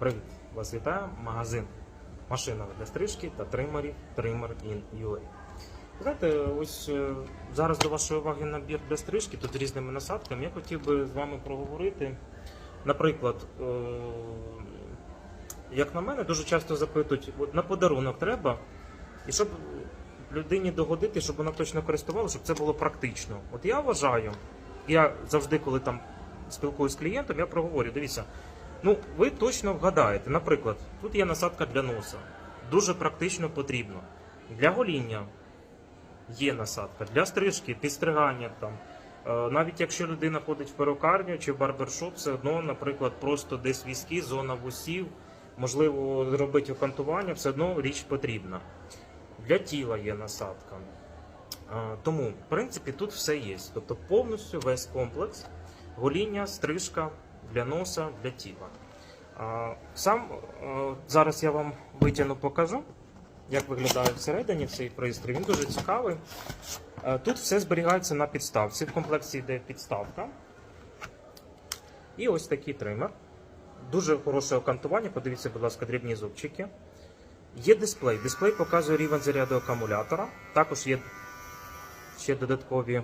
Привіт! Вас вітає магазин машина для стрижки та тримерів Trimmer in UA. Знаєте, ось е, зараз до вашої уваги набір для стрижки тут різними насадками. Я хотів би з вами проговорити. Наприклад, е, як на мене, дуже часто запитують, на подарунок треба, і щоб людині догодити, щоб вона точно користувалася, щоб це було практично. От я вважаю, я завжди, коли там спілкуюся з клієнтом, я проговорю, дивіться, ну ви точно вгадаєте. Наприклад, тут є насадка для носа. Дуже практично потрібно. Для гоління є насадка, для стрижки, підстригання там. Е, Навіть якщо людина ходить в перукарню чи в барбершоп, все одно, наприклад, просто десь візки, зона вусів, можливо, зробити окантування, все одно річ потрібна. Для тіла є насадка. Е, Тому, в принципі, тут все є. Тобто повністю весь комплекс гоління, стрижка для носа, для тіла. Сам е, зараз я вам витягну, покажу, як виглядає всередині цей пристрій. Він дуже цікавий. Е, Тут все зберігається на підставці. В комплекті йде підставка. І ось такий тример. Дуже хороше окантування. Подивіться, будь ласка, дрібні зубчики. Є дисплей. Дисплей показує рівень заряду акумулятора. Також є ще додаткові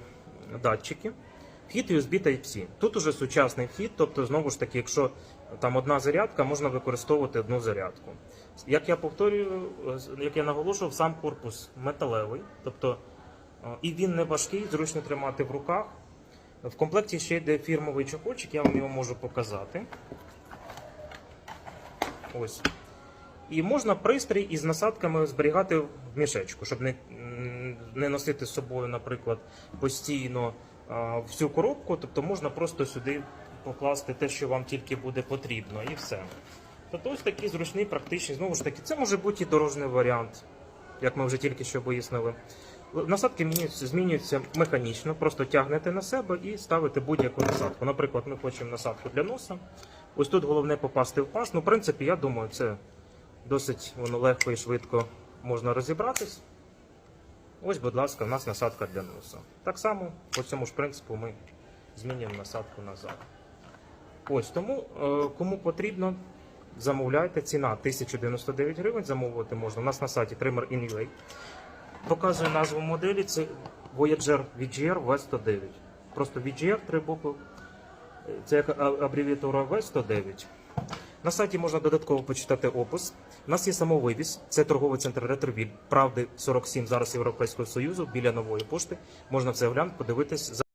датчики. Вхід USB Type-C. Тут уже сучасний вхід, тобто, знову ж таки, якщо там одна зарядка, можна використовувати одну зарядку. Як я повторюю, як я наголошував, сам корпус металевий, тобто е, і він не важкий, зручно тримати в руках. В комплекті ще йде фірмовий чохольчик, я вам його можу показати. Ось. І можна пристрій із насадками зберігати в мішечку, щоб не, не носити з собою, наприклад, постійно а, всю коробку. Тобто можна просто сюди покласти те, що вам тільки буде потрібно, і все. Тобто ось такий зручний, практичний. Знову ж таки, це може бути і дорожній варіант, як ми вже тільки що вияснили. Насадки змінюються механічно, просто тягнете на себе і ставите будь-яку насадку. Наприклад, ми хочемо насадку для носа. Ось тут головне попасти в паз. Ну, в принципі, я думаю, це досить воно легко і швидко можна розібратись. Ось, будь ласка, у нас насадка для носа. Так само, по цьому ж принципу, ми змінюємо насадку назад. Ось тому, е, кому потрібно, замовляйте. Ціна 1099 гривень. Замовити можна. У нас на сайті Trimmer in UA. Показую назву моделі. Це Voyager VGR V109. Просто VGR, три букви. Це абревіатура V109. На сайті можна додатково почитати опис. У нас є самовивіз, це торговий центр Ретровіль, правди 47 зараз Європейського Союзу біля нової пошти. Можна все глянути, подивитись.